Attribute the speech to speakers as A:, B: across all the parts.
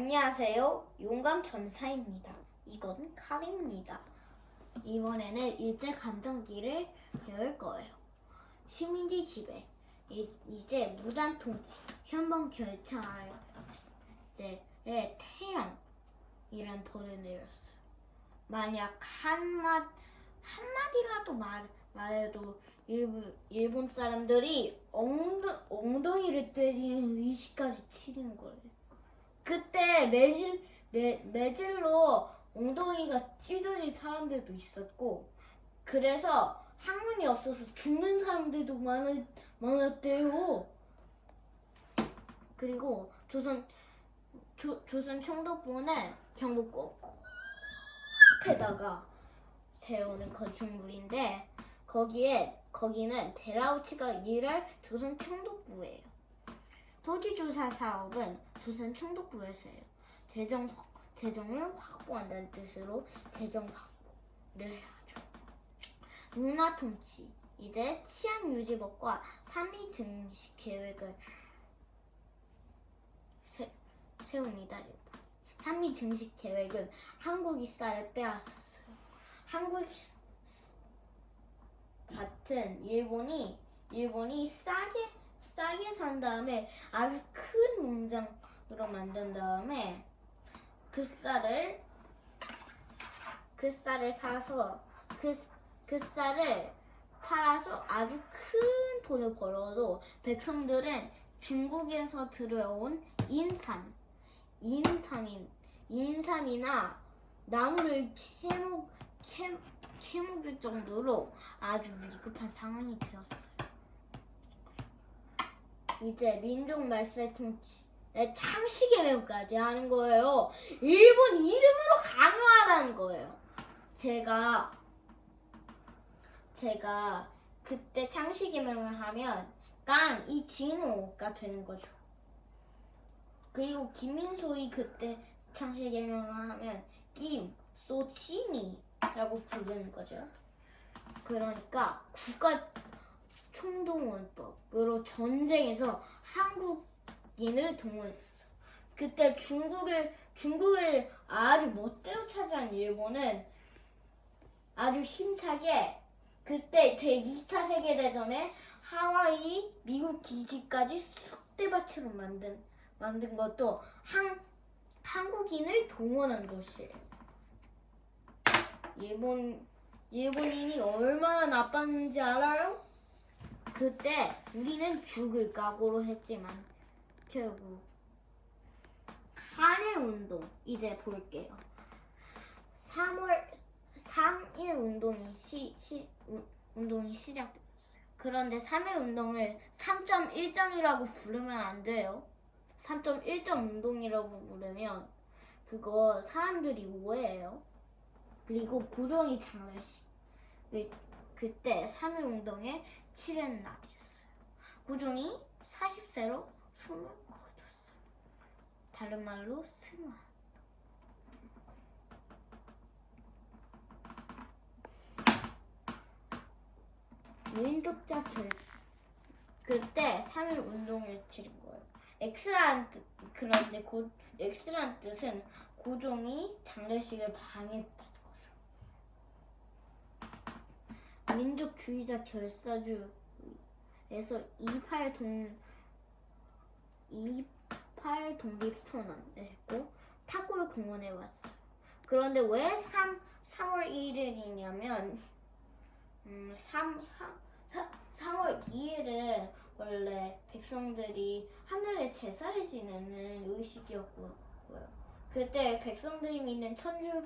A: 안녕하세요. 용감 전사입니다. 이건 칼입니다. 이번에는 일제 감정기를 배울 거예요. 식민지 지배, 이, 이제 무단 통치, 현번 결찰, 이제의 태양이란 벌을 내렸어요. 만약 한마 한마디라도 말 말해도 일본, 일본 사람들이 엉덩, 엉덩이를 때리는 의식까지 치는 거예요. 그때 매질 매, 매질로 엉덩이가 찢어진 사람들도 있었고 그래서 학문이 없어서 죽는 사람들도 많았, 많았대요. 그리고 조선 조, 조선 경북 꼭 앞에다가 세우는 건축물인데 거기에 거기는 데라우치가 일할 조선 총독부예요. 토지조사 사업은 조선 총독부에서 해요. 재정 재정을 확보한다는 뜻으로 재정 확보를 하죠. 문화 통치 이제 치안 유지법과 삼위 증식 계획을 세, 세웁니다. 삼위 증식 계획은 한국이 쌀을 빼앗았어요. 한국 같은 일본이 일본이 싸게 싸게 산 다음에 아주 큰 농장으로 만든 다음에 그 쌀을 그 쌀을 사서 그, 그 쌀을 팔아서 아주 큰 돈을 벌어도 백성들은 중국에서 들어온 인삼, 인삼인, 인삼이나 나무를 캐먹, 캐, 캐먹을 정도로 아주 위급한 상황이 되었어요. 이제 민족 말살 통치의 창시 개명까지 하는 거예요. 일본 이름으로 강요하라는 거예요. 제가 제가 그때 창시 개명을 하면 깡 이 진호가 되는 거죠. 그리고 김민솔이 그때 창시 개명을 하면 김 소치니라고 부르는 거죠. 그러니까 국가 총동원법으로 전쟁에서 한국인을 동원했어. 그때 중국을 중국을 아주 멋대로 차지한 일본은 아주 힘차게 그때 제2차 세계대전에 하와이 미국 기지까지 쑥대밭으로 만든 만든 것도 한 한국인을 동원한 것이에요. 일본 일본인이 얼마나 나빴는지 알아요? 그때 우리는 죽을 각오로 했지만 결국 한일 운동 이제 볼게요. 3월 3일 운동이 시, 시 운- 운동이 시작됐어요. 그런데 3일 운동을 3.1점이라고 부르면 안 돼요. 3.1점 운동이라고 부르면 그거 사람들이 오해해요. 그리고 고종이 장례식 그, 그때 3일 운동에 치른 날이었어요. 고종이 40세로 숨을 거뒀어요. 다른 말로 승화. 민족자 결 그때 3일 운동을 치른 거예요. X라는 뜻 그런데 고 X라는 뜻은 고종이 장례식을 방했다는 거죠. 민족주의자 결사주에서 28 동, 28 독립선언을 했고 타골 공원에 왔어요. 그런데 왜 3, 3월 1일이냐면 음, 3, 3, 4, 4월 2일은 원래 백성들이 하늘에 제사를 지내는 의식이었고요. 그때 백성들이 믿는 천주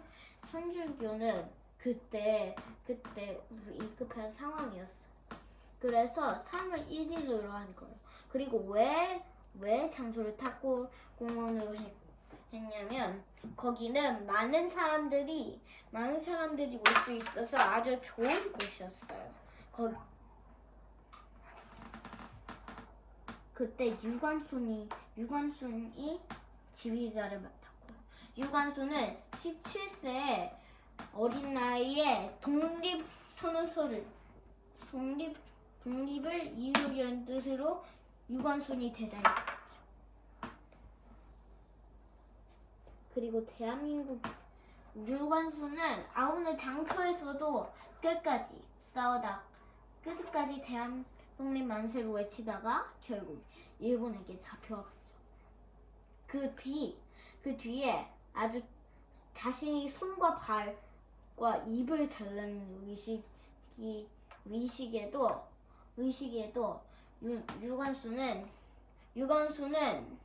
A: 천주교는 그때 그때 위급한 상황이었어. 그래서 3월 1일로 한 거예요. 그리고 왜 왜 장소를 탁골 공원으로 했, 했냐면 거기는 많은 사람들이 많은 사람들이 올 수 있어서 아주 좋은 곳이었어요. 거 그때 유관순이 유관순이 지휘자를 맡았고요. 유관순은 17세에 어린 나이에 독립 선언서를 독립 독립을 이루려는 뜻으로 유관순이 됐죠. 그리고 대한민국 유관수는 아우느 장터에서도 끝까지 싸우다 끝까지 대한 독립 만세를 외치다가 결국 일본에게 잡혀갔죠. 그 뒤, 그 뒤에 아주 자신이 손과 발과 입을 잘라는 의식이 의식에도 의식에도 유, 유관수는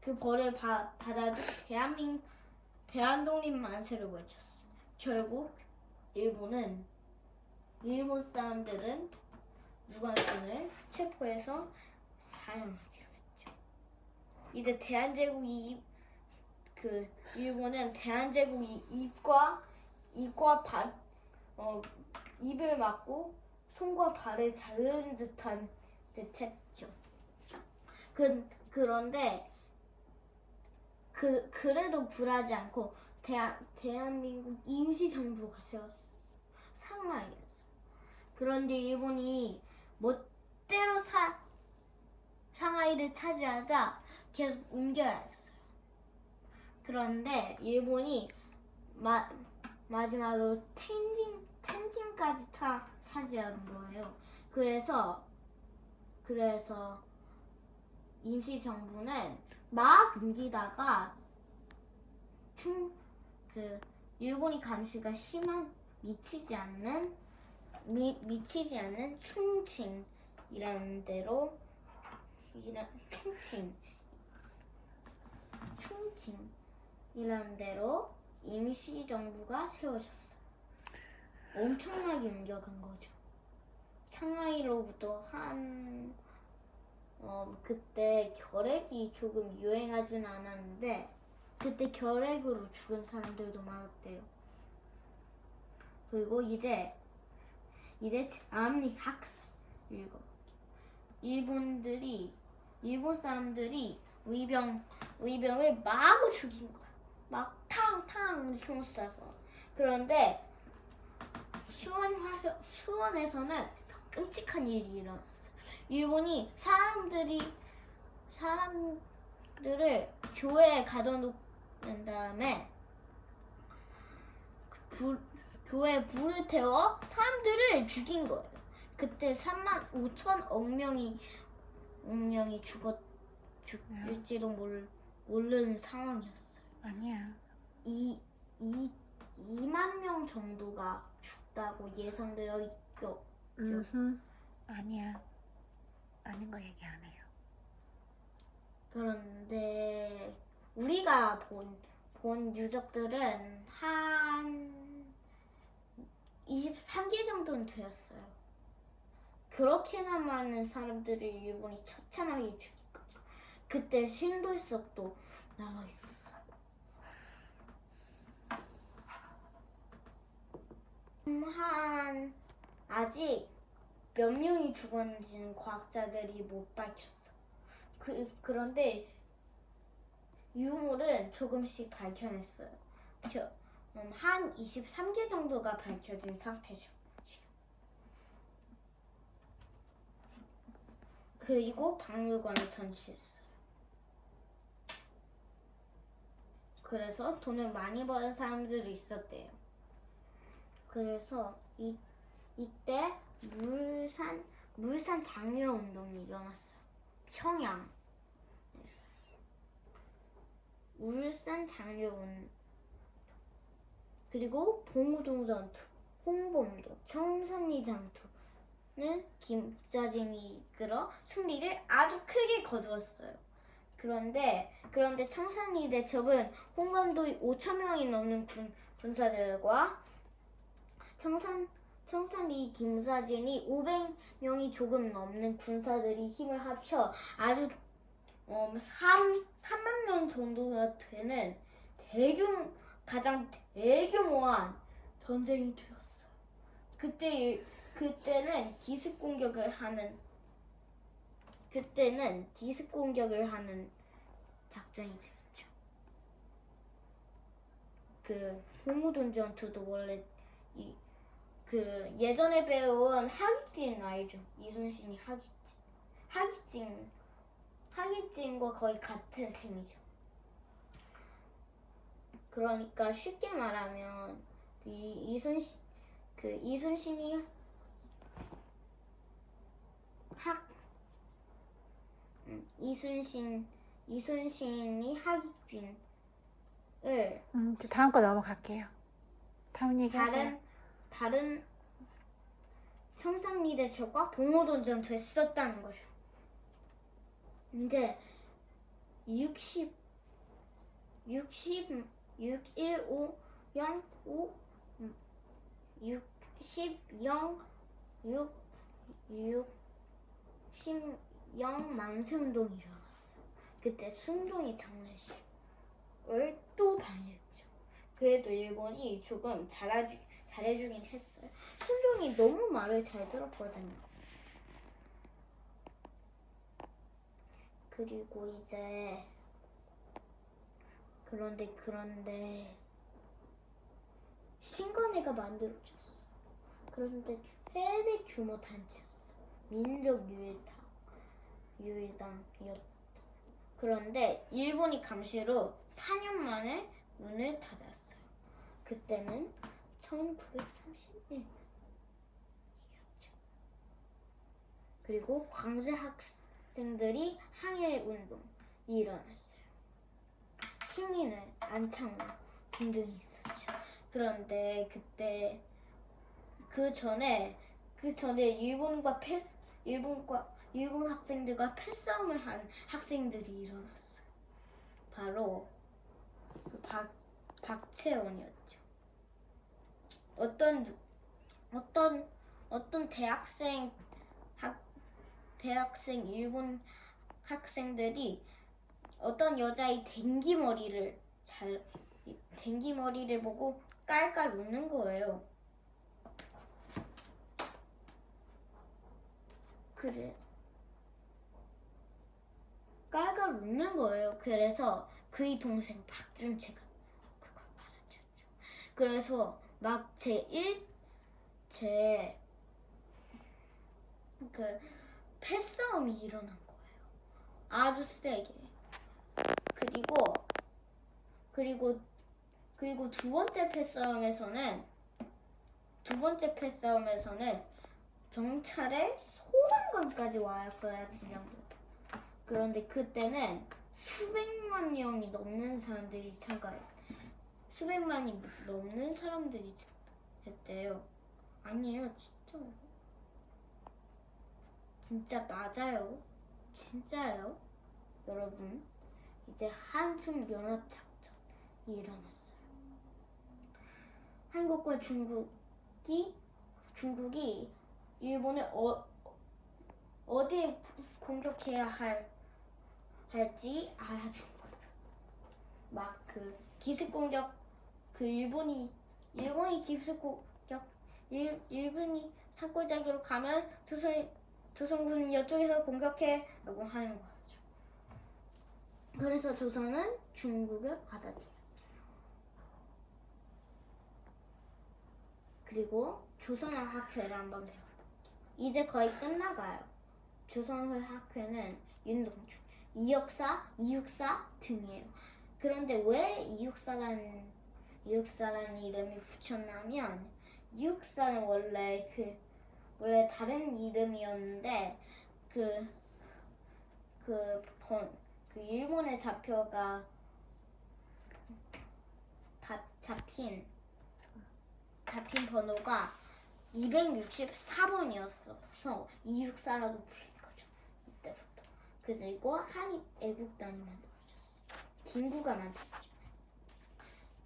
A: 그 벌을 바, 받아도 대한민 대한독립 만세를 외쳤어. 결국 일본은 일본 사람들은 유관순을 체포해서 사형하기로 했죠. 이제 대한제국이 그 일본은 대한제국 이 입과 입과 발, 어, 입을 막고 손과 발을 자르는 듯한 듯했죠. 그 그런데 그 그래도 굴하지 않고 대한 대한민국 임시정부가 세웠어요. 상하이에서. 그런데 일본이 멋대로 사 상하이를 차지하자 계속 옮겨야 했어요. 그런데 일본이 마, 마지막으로 텐진 텐진까지 차, 차지하는 거예요. 그래서 그래서 임시 정부는 막 옮기다가 충그 일본이 감시가 심한 미치지 않는 미, 미치지 않는 충칭이라는 데로 이라 충칭 충칭 이라는 데로 임시 정부가 세워졌어요. 엄청나게 옮겨간 거죠. 상하이로부터 한 어, 그때 결핵이 조금 유행하진 않았는데 그때 결핵으로 죽은 사람들도 많았대요. 그리고 이제 이제 암리 학살 읽어. 일본들이 일본 사람들이 의병 의병을 마구 죽인 거야. 막 탕탕 총 쏴서. 그런데 수원 화서 수원에서는 더 끔찍한 일이 일어났어. 일본이 사람들이 사람들을 교회에 가둬놓은 다음에 그 불, 교회에 불을 태워 사람들을 죽인 거예요. 그때 3만 5천억 명이 억 명이 죽었 죽을지도 모르, 모르는 상황이었어요.
B: 아니야.
A: 이, 이 2만 명 정도가 죽다고 예상되어 있고
B: 음. 아니야. 아닌 거 얘기 안 해요.
A: 그런데 우리가 본, 본 유적들은 한 23개 정도는 되었어요. 그렇게나 많은 사람들을 일본이 처참하게 거죠. 그때 신도일석도 나와 있었어요. 음, 한 아직 몇 명이 죽었는지는 과학자들이 못 밝혔어. 그, 그런데 유물은 조금씩 밝혀냈어요. 저, 음, 한 23개 정도가 밝혀진 상태죠. 그리고 박물관에 전시했어요. 그래서 돈을 많이 버는 사람들이 있었대요. 그래서 이, 이때 물산 물산 장려 운동이 일어났어요. 평양. 울산 장려 운 그리고 봉우동 전투, 홍범도, 청산리 장투는 김자진이 이끌어 승리를 아주 크게 거두었어요. 그런데 그런데 청산리 대첩은 홍범도의 5천 명이 넘는 군, 군사들과 청산 청산리 김자진이 500명이 조금 넘는 군사들이 힘을 합쳐 아주 어, 3, 3만 명 정도가 되는 대규모, 가장 대규모한 전쟁이 되었어요. 그때, 그때는 기습 공격을 하는, 그때는 기습 공격을 하는 작전이 되었죠. 그, 홍무돈 전투도 원래, 이, 그, 예전에 배운 하깃진 알죠? 이순신이 하깃진. 하깃진 하기찜과 거의 같은 셈이죠. 그러니까 쉽게 말하면 그 이- 이순신 그 이순신이 학 음, 이순신 이순신이 하객진을
B: 음, 이제 다음 거 넘어갈게요. 다음 얘기 하세요.
A: 다른 다른 청산리대첩과 봉오동전 됐었다는 거죠. 근데 60 60 6 1 5 0 5 60 0 6 6 10 0 만세운동이 일어났어. 그때 순동이 장례식을 또 당했죠. 그래도 일본이 조금 잘해주, 잘해주긴 했어요. 순종이 너무 말을 잘 들었거든요. 그리고 이제 그런데 그런데 신관회가 만들어졌어. 그런데 최대 규모 단체였어. 민족 유일당 유일당이었다. 그런데 일본이 감시로 4년 만에 문을 닫았어요. 그때는 1931년이었죠. 그리고 광주 학생들이 항일 운동이 일어났어요. 시민을 안창호 등등이 있었죠. 그런데 그때 그 전에 그 전에 일본과 패 일본과 일본 학생들과 패싸움을 한 학생들이 일어났어요. 바로 그 박, 박채원이었죠. 어떤 누- 어떤 어떤 대학생 학 대학생 일본 학생들이 어떤 여자의 댕기 머리를 잘 댕기 머리를 보고 깔깔 웃는 거예요. 그래. 깔깔 웃는 거예요. 그래서 그의 동생 박준채가 그걸 알아챘죠. 그래서 막 제1 제 그 패싸움이 일어난 거예요. 아주 세게. 그리고 그리고 그리고 두 번째 패싸움에서는 두 번째 패싸움에서는 경찰의 소방관까지 왔어야 진영도. 그런데 그때는 수백만 명이 넘는 사람들이 참가했어요. 수백만이 넘는 사람들이 했대요. 아니에요, 진짜요. 진짜 맞아요. 진짜요. 여러분, 이제 한중 연합작전이 일어났어요. 한국과 중국이 중국이 일본을 어, 어디에 공격해야 할 할지 알아준 거죠. 막 그 기습 공격 그 일본이 일본이 공격 일 일본이 산골짜기로 가면 조선 조선군이 이쪽에서 공격해라고 하는 거죠. 그래서 조선은 중국을 받아들였죠. 그리고 조선어 학회를 한번 배워볼게요. 이제 거의 끝나가요. 조선어 학회는 윤동주, 이역사, 이육사 등이에요. 그런데 왜 이육사라는 이육사라는 이름이 붙였냐면 이육사는 원래 그 원래 다른 이름이었는데 그그번그 일본의 좌표가 다 잡힌 잡힌 번호가 264번이었어서 264라고 불린 거죠. 이때부터. 그리고 한일 애국단이 만들어졌어요. 김구가 만들었죠.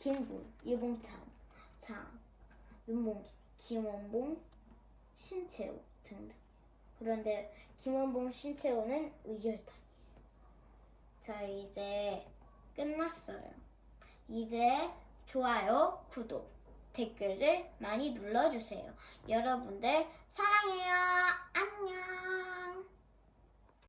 A: 김구, 이봉찬, 장, 윤봉길, 김원봉, 신채호 등등. 그런데 김원봉, 신채호는 의열단이에요. 자, 이제 끝났어요. 이제 좋아요, 구독, 댓글을 많이 눌러주세요. 여러분들 사랑해요. 안녕.